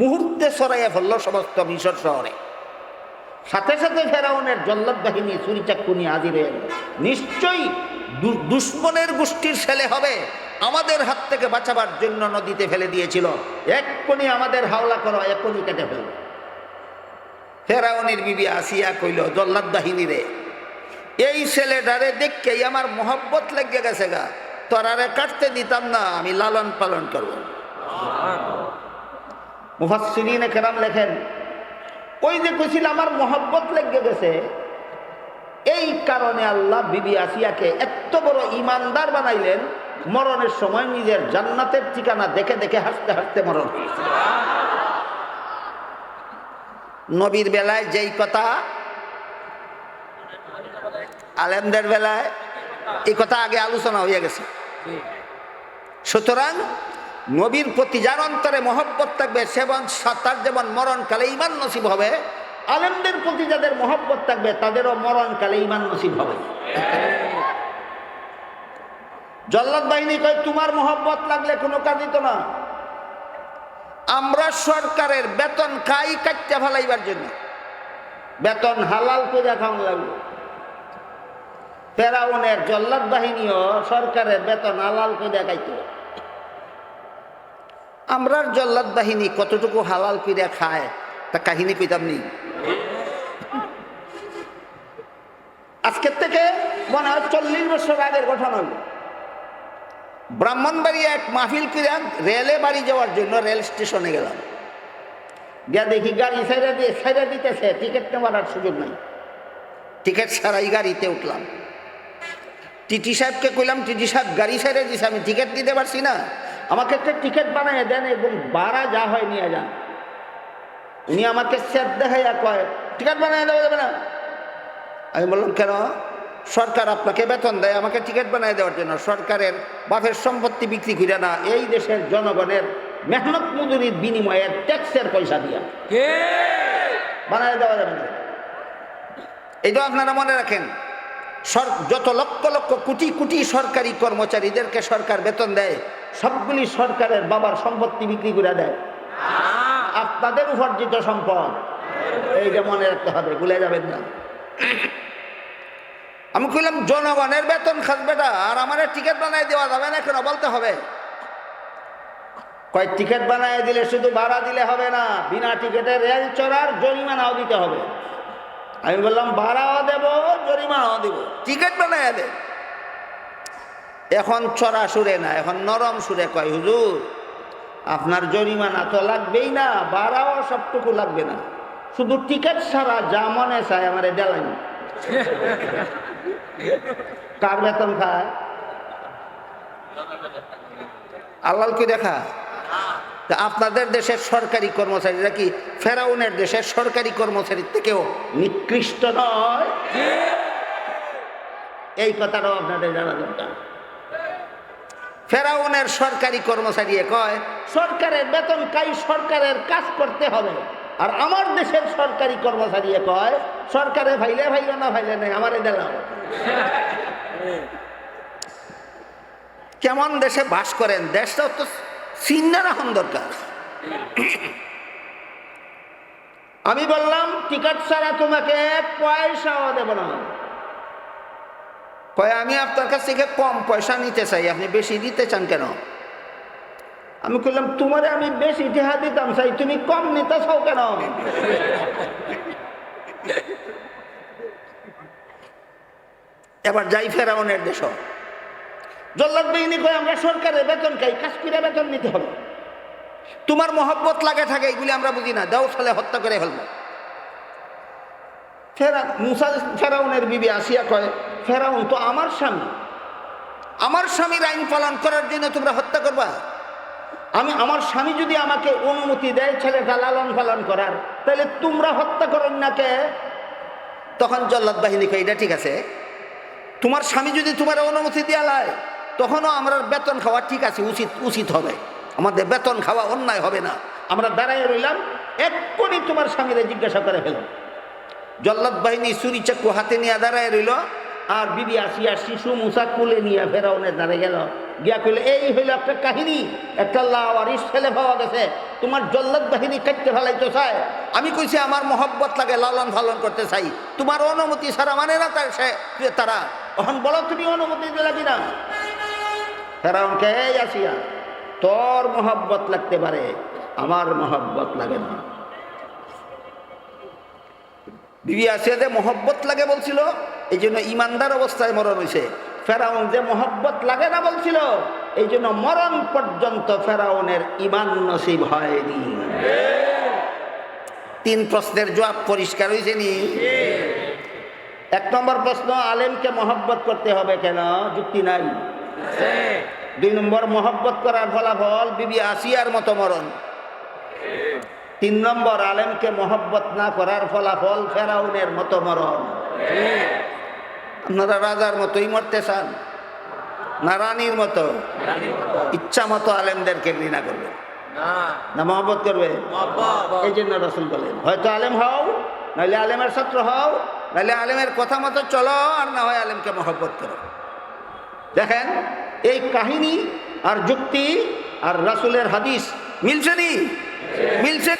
মুহূর্তে সরাইয়া ফেলল সমস্ত মিশর শহরে। সাথে সাথে ফেরাউনের জল্লাদ বাহিনী চুরি চাক্কু নিয়ে হাজির হয়ে নিশ্চয়ই দুশ্মনের গোষ্ঠীর ছেলে হবে। আমাদের হাত থেকে বাঁচাবার জন্য নদীতে ফেলে দিয়েছিল। এক্ষুনি আমাদের হাওলা করো, এক্ষুনি কেটে ফেল। ফেরাউনের বিবি আসিয়া কইল, জল্লাদ বাহিনী রে, এই ছেলেটারে দেখকেই আমার মহব্বত লেগে গেছে গা। তোরারে কাটতে দিতাম না, আমি লালন পালন করব। মুফাসসিরিনে কেরাম লেখেন, ওই যে কইছিল আমার মোহব্বত লেগে গেছে, এই কারণে আল্লাহ বিবি আসিয়াকে এত বড় ইমানদার বানাইলেন, মরণের সময় নিজের জান্নাতের ঠিকানা দেখে দেখে হাসতে হাসতে মরণ। নবীর বেলায় যেই কথা, আলেমদের বেলায়, এই কথা আগে আলোচনা হয়ে গেছে সুতরাং নবীর প্রতি যার অন্তরে মহব্বত থাকবে সেবন তার যেমন মরণকালে ইমান নসিব হবে, আলেমদের প্রতি যাদের মহব্বত থাকবে, তাদেরও মরণকালে ইমান নসিব হবে। জল্লাদ বাহিনী কয়, তোমার মহব্বত লাগলে কোনো কাজ দিত না। আমরা সরকারের বেতন খাই কাটতে ফেলাইবার জন্য। বেতন হালাল করে খাওয়ান লাগল ফেরাউনের জল্লাদ বাহিনীও সরকারের বেতন হালাল করে খাইত। আমরার জল্লাদ বাহিনী কতটুকু হালাল করে খায়, তা কাহিনী কইতাম নেই আজকের থেকে মনে হয় চল্লিশ বছর আগের ঘটনা ব্রাহ্মণবাড়ি এক মাহফিল কিরাম রেলে বাড়ি যাওয়ার জন্য রেল স্টেশনে গেলাম। গিয়া দেখি গাড়ি ছেড়ে দিয়ে ছেড়ে দিতেছে, টিকিট নেওয়ার আর সুযোগ নাই। টিকিট ছাড়াই গাড়িতে উঠলাম। টিটি সাহেবকে কইলাম, টিটি সাহেব, গাড়ি ছেড়ে দিছে, আমি টিকিট দিতে পারছি না। আমাকে একটা টিকিট বানাই দেন এবং বাড়া যা হয় নিয়ে যান। উনি আমাকে স্যাপ দেখাইয়া কয় টিকিট বানাই দেওয়া যাবে না? আমি বললাম কেন? সরকার আপনাকে বেতন দেয় আমাকে টিকিট বানাই দেওয়ার জন্য। সরকারের বাপের সম্পত্তি বিক্রি করে না এই দেশের জনগণের মেহনত মজুরির বিনিময়ে ট্যাক্সের পয়সা দিয়া। বানাই দেওয়া যাবে না। এইটা আপনারা মনে রাখেন সর যত লক্ষ লক্ষ কোটি কোটি সরকারি কর্মচারীদেরকে সরকার বেতন দেয় সবগুলি সরকারের বাবার সম্পত্তি বিক্রি করে দেয়। আপনাদের উপার্জিত সম্পদ এইটা মনে রাখতে হবে, ভুলে যাবেন না। আমি কইলাম, জনগণের বেতন খাস বেটা আর আমার টিকিট বানাই দেওয়া যাবে না কেন বলতে হবে। কয় টিকিট বানাই দিলে শুধু ভাড়া দিলে হবে না, বিনা টিকিটে রেল চড়ার জরিমানাও দিতে হবে। আমি বললাম, ভাড়াও দেব, জরিমানাও দিব। টিকিট বানাই দে। এখন চড়া সুরে না, এখন নরম সুরে কয়, হুজুর, আপনার জরিমানা তো লাগবেই না, বাড়াও, সবটুকু লাগবে না। শুধু টিকিট ছাড়া যা মনে চায় আমার দেলাইন। কার বেতন খায়? আল্লাহ কি দেখা? তা আপনাদের দেশের সরকারি কর্মচারীরা কি ফেরাউনের দেশের সরকারি কর্মচারীর থেকেও নিকৃষ্ট নয়? এই কথাটাও আপনাদের জানা দরকার। ফেরাউনের সরকারি কর্মচারী কয় সরকারের বেতন কাই সরকারের কাজ করতে হবে। আর আমার দেশের সরকারি কর্মচারী কয় সরকারে ভাইলে ভাইলে না ভাইলে নেই আমারে দিলাম কেমন দেশে বাস করেন? দেশটাও তো চিন্না রাখুন দরকার। আমি বললাম টিকিট ছাড়া তোমাকে এক পয়সাও দেব না। কয়, আমি আপনার কাছ থেকে কম পয়সা নিতে চাই, আপনি বেশি দিতে চান কেন? আমি বললাম তোমারে আমি বেশি টেহা দিতাম, চাই, তুমি কম নিতে চাও কেন? এবার যাই ফেরাউনের দেশ। জল্লাদ বাহিনী কয়, আমরা সরকারের বেতন খাই, কাশ্মীরে বেতন নিতে হবে। তোমার মহব্বত লাগে থাকে, এগুলি আমরা বুঝি না, দাও সালে হত্যা করে ফেলব। ফেরা মুসা ফেরাউনের বিবি আসিয়া কয় ফেরাউন তো আমার স্বামী। আমার স্বামীর আইন পালন করার জন্য তোমরা হত্যা করবা? আমি আমার স্বামী যদি আমাকে অনুমতি দেয় ছেলেটা লালন পালন করার তাহলে তোমরা হত্যা করেন না কে? তখন জল্লাদ বাহিনী কয় এটা ঠিক আছে। তোমার স্বামী যদি তোমার অনুমতি দেওয়া লায় তখনও আমরা বেতন খাওয়া ঠিক আছে উচিত উচিত হবে। আমাদের বেতন খাওয়া অন্যায় হবে না। আমরা দাঁড়ায় রইলাম এক্ষুনি তোমার স্বামীরা জিজ্ঞাসা করে ফেলাম। জল্লাদ বাহিনী চুরি চাকু হাতে নিয়ে দাঁড়ায় রইল। আর বিবি আসিয়া শিশু মুসা কুলে নিয়ে ফেরাউনের দ্বারে গেল। গিয়া কইলে এই হইল একটা কাহিনী। একটা লাওয়ারিস ছেলে পাওয়া গেছে। তোমার জল্লাদ বাহিনী কাটতে ফেলাইতে চায় আমি কইছি, আমার মহব্বত লাগে লালন পালন করতে চাই তোমার অনুমতি ছাড়া মানে না তার সে, তারা? তখন বলো, তুমি অনুমতি দিলে কিনা? ফেরাউনকে, এই আসিয়া, তোর মহব্বত লাগতে পারে। আমার মহব্বত লাগে না। বিবি আসিয়া যে মহব্বত লাগে বলছিল এই জন্য ইমানদার অবস্থায় মরণ হয়েছে ফেরাউন যে মহব্বত লাগে না বলছিল এই জন্য মরণ পর্যন্ত ফেরাউনের ইমান নসিব হয়নি। তিন প্রশ্নের জবাব পরিষ্কার হয়েছে নি? এক নম্বর প্রশ্ন, আলেমকে মহব্বত করতে হবে কেন? যুক্তি নাই। দুই নম্বর, মহব্বত করার ফলাফল বিবি আসিয়ার মতো মরণ। তিন নম্বর, আলেমকে মহব্বত না করার ফলাফল ফেরাউনের মতো মরণ। আপনারা রাজার মতোই মরতে চান না রানীর মতো? ইচ্ছা মতো আলেমদেরকে ঘৃণা করবে। না। মহব্বত করবে? এই জন্য রসুল বলেন হয়তো আলেম হও নাহলে আলেমের ছাত্র হও নাহলে আলেমের কথা মতো চলো আর না হয় আলেমকে মহব্বত করো। দেখেন এই কাহিনী আর যুক্তি আর রাসুলের হাদিস মিলছে নি? মিলছে